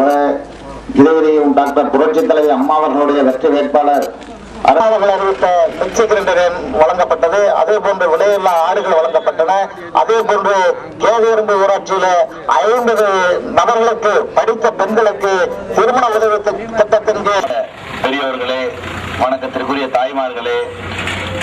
முறை இடைவெளியும் டாக்டர் புரட்சி தலைவி அம்மா அவர்களுடைய வெற்றி வேட்பாளர். அவர்கள் அறிவித்த மிக்சி கிரைண்டர் வழங்கப்பட்டது. அதே போன்று விலையில்லா ஆடுகள் வழங்கப்பட்டன. அதே போன்று கேவியரும்பு ஊராட்சியில ஐம்பது நபர்களுக்கு படித்த பெண்களுக்கு திருமண உதவி திட்டத்தின் கீழ். பெரியவர்களே வணக்கத்திற்குரிய தாய்மார்களே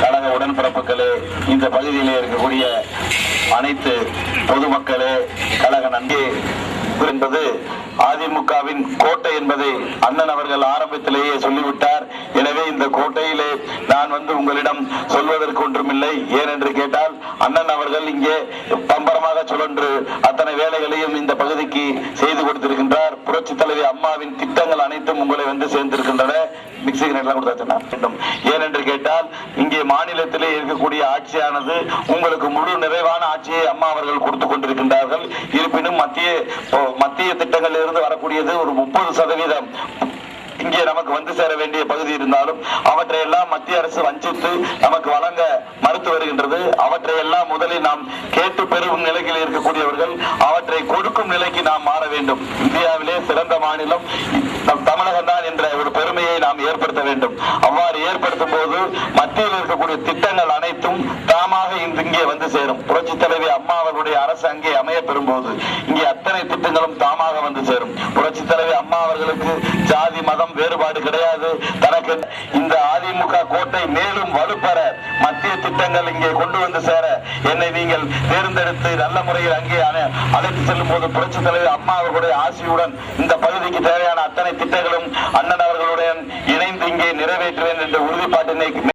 கழக உடன்பிறப்புகளே இந்த பகுதியிலே இருக்கக்கூடிய அனைத்து பொதுமக்களே கழக நன்றி என்பது அதிமுகவின் கோட்டை என்பதை அண்ணன் அவர்கள் ஆரம்பத்திலேயே சொல்லிவிட்டார். எனவே இந்த கோட்டையிலே நான் வந்து உங்களிடம் சொல்வதற்கு ஒன்றுமில்லை. ஏனென்று கேட்டால் அண்ணன் அவர்கள் இங்கே பம்பரமாக சுழன்று அத்தனை வேலைகளையும் இந்த பகுதிக்கு செய்து கொடுத்திருக்கின்றார். புரட்சி தலைவி அம்மாவின் திட்டங்கள் அனைத்தும் உங்களை வந்து சேர்ந்திருக்கின்றன. மிக்சி கிரைண்டர்லாம் கொடுத்தாச்சுன்னா வேண்டும் ஏனென்று கேட்டால் இங்கே மாநிலத்திலே இருக்கக்கூடிய ஆட்சியானது உங்களுக்கு முழு நிறைவான ஆட்சியை அம்மா அவர்கள் கொடுத்து கொண்டிருக்கின்றார்கள். இருப்பினும் மத்திய மத்திய திட்டங்களில் இருந்து வரக்கூடியது ஒரு முப்பது சதவீதம். இங்கே நமக்கு வந்து சேர வேண்டிய பகுதி இருந்தாலும் அவற்றை எல்லாம் மத்திய அரசு வஞ்சித்து நமக்கு வழங்க மறுத்து வருகின்றது. அவற்றை எல்லாம் முதலில் நாம் கேட்டு பெறும் நிலையில் இருக்கக்கூடியவர்கள் அவற்றை கொடுக்கும் நிலைக்கு நாம் மாற வேண்டும். இந்தியாவிலே சிறந்த மாநிலம் தமிழக ஏற்படுத்த வேண்டும். அவ்வாறு ஏற்படுத்தும் போது மத்தியில் இருக்கக்கூடிய திட்டங்கள் அனைத்தும் தாமாக இங்கே வந்து சேரும். புரட்சி தலைவி அம்மா அவர்களுடைய அரசு அங்கே அமைய பெறும் போது இங்கே அத்தனை திட்டங்களும் தாமாக வந்து சேரும். புரட்சி தலைவி அம்மா அவர்களுக்கு ஜாதி மதம் வேறுபாடு கிடையாது. தனக்கு இந்த அதிமுக கோட்டை மேலும் வலுப்பெற மத்திய திட்டங்கள் இங்கே கொண்டு வந்து சேர என்னை நீங்கள் தேர்ந்தெடுத்து நல்ல முறையில் அங்கே அழைத்து செல்லும் போது புரட்சி தலைவர் அம்மா அவர்களுடைய ஆசியுடன் இந்த பகுதிக்கு தேவையான அத்தனை திட்டங்களும் அண்ணன்